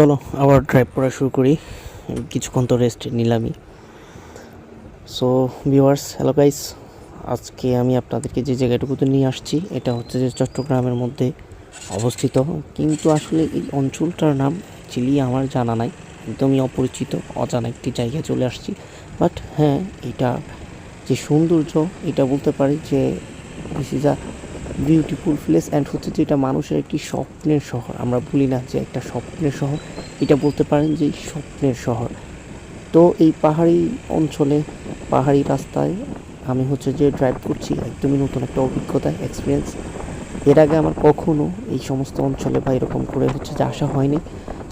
চলো, আবার ড্রাইভ করা শুরু করি। কিছুক্ষণ তো রেস্ট নিলামই। সো ভিউয়ার্স হ্যালো গাইস আজকে আমি আপনাদেরকে যে জায়গাটুকুতে নিয়ে আসছি, এটা হচ্ছে যে চট্টগ্রামের মধ্যে অবস্থিত। কিন্তু আসলে এই অঞ্চলটার নাম চিলি আমার জানা নাই, একদমই অপরিচিত, অজানা একটি জায়গায় চলে আসছি। বাট হ্যাঁ এটা যে সৌন্দর্য, এটা বলতে পারি যে this is a beautiful place and হচ্ছে যে এটা মানুষের একটি স্বপ্নের শহর। আমরা বলি না যে একটা স্বপ্নের শহর, এটা বলতে পারেন যে স্বপ্নের শহর। তো এই পাহাড়ি অঞ্চলে, পাহাড়ি রাস্তায় আমি হচ্ছে যে ড্রাইভ করছি, একদমই নতুন একটা অভিজ্ঞতা এক্সপিরিয়েন্স এর আগে আমার কখনও এই সমস্ত অঞ্চলে বা এরকম করে হচ্ছে যে আসা হয়নি।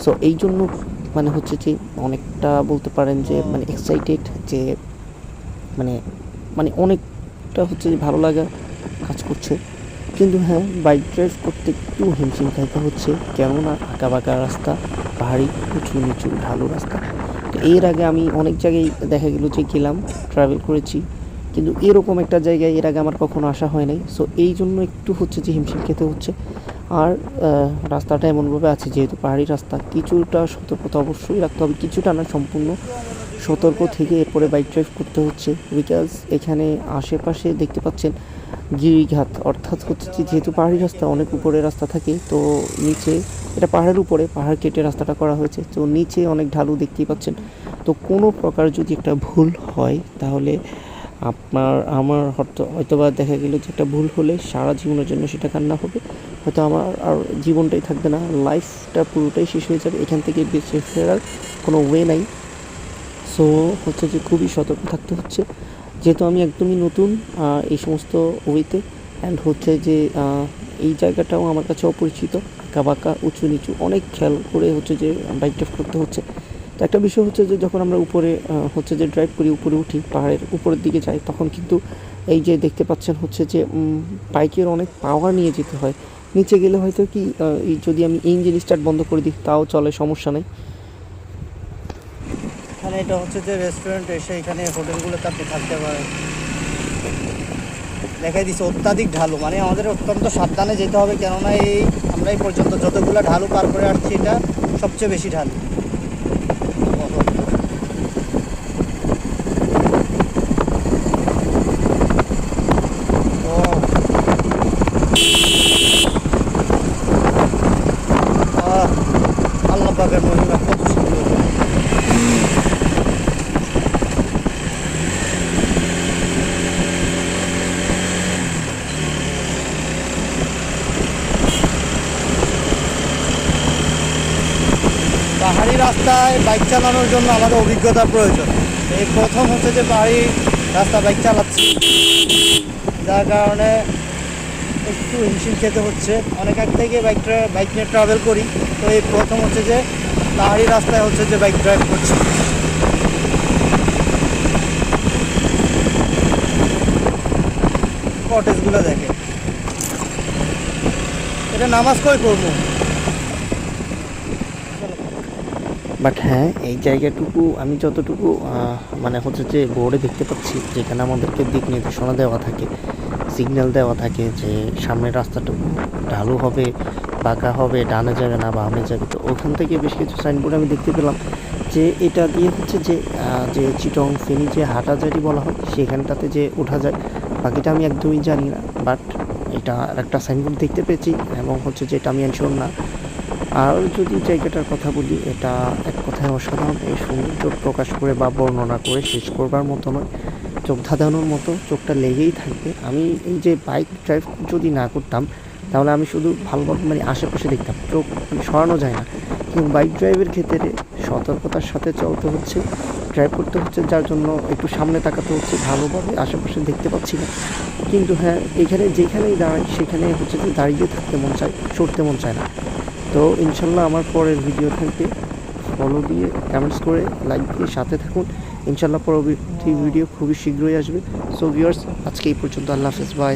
সো এই জন্য মানে হচ্ছে যে অনেকটা বলতে পারেন যে মানে এক্সাইটেড যে মানে মানে অনেকটা হচ্ছে যে ভালো লাগা কাজ করছে। কিন্তু হ্যাঁ বাইক ড্রাইভ করতে একটু হিমশিম খাইতে হচ্ছে। কেননা আঁকা বাঁকা রাস্তা, পাহাড়ি, উঁচু নিচু, ঢালু রাস্তা। তো এর আগে আমি অনেক জায়গায় দেখা গেল যে গেলাম ট্রাভেল করেছি। কিন্তু এরকম একটা জায়গায় এর আগে আমার কখনো আসা হয় নাই। সো এই জন্য একটু হচ্ছে যে হিমশিম খেতে হচ্ছে। আর রাস্তাটা এমনভাবে আছে যেহেতু পাহাড়ি রাস্তা, কিছুটা সতর্কতা অবশ্যই রাখতে হবে। কিছুটা না, সম্পূর্ণ সতর্ক থেকে এরপরে বাইক ড্রাইভ করতে হচ্ছে। বিকজ এখানে আশেপাশে দেখতে পাচ্ছেন গিরিঘাত অর্থাৎ হচ্ছে যেহেতু পাহাড়ি রাস্তা, অনেক উপরে রাস্তা থাকে, তো নিচে, এটা পাহাড়ের উপরে, পাহাড় কেটে রাস্তাটা করা হয়েছে। তো নিচে অনেক ঢালু দেখতেই পাচ্ছেন। তো কোনো প্রকার যদি একটা ভুল হয়, তাহলে আপনার, আমার হয়তো হয়তো বা দেখা গেল যে একটা ভুল হলে সারা জীবনের জন্য সেটা কান্না হবে। হয়তো আমার আর জীবনটাই থাকবে না। লাইফটা পুরোটাই শেষ হয়ে যাবে। এখান থেকে বেঁচে ফেরার কোনো ওয়ে নাই। সো হচ্ছে যে খুবই সতর্ক থাকতে হচ্ছে। যেহেতু আমি একদমই নতুন এই সমস্ত ওয়েতে অ্যান্ড হচ্ছে যে এই জায়গাটাও আমার কাছে অপরিচিত। আঁকা বাঁকা, উঁচু নিচু, অনেক খেয়াল করে হচ্ছে যে বাইক ড্রাইভ করতে হচ্ছে। তো একটা বিষয় হচ্ছে যে, যখন আমরা উপরে হচ্ছে যে ড্রাইভ করি, উপরে উঠি, পাহাড়ের উপরের দিকে যাই, তখন কিন্তু এই যে, দেখতে পাচ্ছেন হচ্ছে যে বাইকের অনেক পাওয়ার নিয়ে যেতে হয়। নিচে গেলে হয়তো কি যদি আমি ইঞ্জিন স্টার্ট বন্ধ করে দিই, তাও চলে, সমস্যা নেই। এটা হচ্ছে যে রেস্টুরেন্ট এসে এখানে হোটেলগুলোতে আপনি থাকতে পারেন। দেখাই দিচ্ছে অত্যাধিক ঢালু। মানে আমাদের অত্যন্ত সাবধানে যেতে হবে, কেননা এই আমরা এই পর্যন্ত যতগুলো ঢালু পার করে আসছি, এটা সবচেয়ে বেশি ঢালু। আল্লাহ পাকের রাস্তায় বাইক চালানোর জন্য আমাদের অভিজ্ঞতার প্রয়োজন। এই প্রথম হচ্ছে যে পাহাড়ি রাস্তা বাইক চালাচ্ছি। যার কারণে একটু হিমশিম খেতে হচ্ছে। অনেক আগ থেকে বাইক বাইক নিয়ে ট্রাভেল করি। তো এই প্রথম হচ্ছে যে পাহাড়ি রাস্তায় হচ্ছে যে বাইক ড্রাইভ করছি। কটেজগুলো দেখে এটা নামাজ কই করব বাট হ্যাঁ এই জায়গাটুকু আমি যতটুকু মানে হচ্ছে যে বোর্ডে দেখতে পাচ্ছি, যেখানে আমাদেরকে দিক নির্দেশনা দেওয়া থাকে সিগন্যাল দেওয়া থাকে যে সামনের রাস্তাটুকু ঢালু হবে, বাঁকা হবে, ডানে যাবে না বা বামে যাবে। তো ওখান থেকে বেশ কিছু সাইনবোর্ড আমি দেখতে পেলাম যে এটা দিয়ে হচ্ছে যে যে চিটং ফেনি যে হাটাজারি বলা হয়, সেখানটাতে যে ওঠা যায়, বাকিটা আমি একদমই জানি না। বাট এটা একটা সাইনবোর্ড দেখতে পেয়েছি এবং হচ্ছে যে এটা আমি এনশোর না আর যদি জায়গাটার কথা বলি, এটা এক কথায় অসাধারণ। এই সৌন্দর্য প্রকাশ করে বা বর্ণনা করে শেষ করবার মতো নয়। চোখ ধাঁধানোর মতো, চোখটা লেগেই থাকবে। আমি এই যে বাইক ড্রাইভ যদি না করতাম, তাহলে আমি শুধু ভালোভাবে মানে আশেপাশে দেখতাম। চোখ সরানো যায় না। কিন্তু বাইক ড্রাইভের ক্ষেত্রে সতর্কতার সাথে চলতে হচ্ছে। ড্রাইভ করতে হচ্ছে, যার জন্য একটু সামনে তাকাতে হচ্ছে। ভালোভাবে আশেপাশে দেখতে পাচ্ছি না। কিন্তু হ্যাঁ এখানে যেখানেই দাঁড়াই, সেখানে হচ্ছে যে দাঁড়িয়ে থাকতে মন চায়, সরতে মন চায় না। তো ইনশাল্লাহ আমার পরের ভিডিও থাকবে। ফলো দিয়ে কমেন্টস করে লাইক দিয়ে সাথে থাকুন। ইনশাল্লাহ পরবর্তী ভিডিও খুবই শীঘ্রই আসবে। সো ভিউয়ার্স আজকে এই পর্যন্ত আল্লাহ হাফেজ। বাই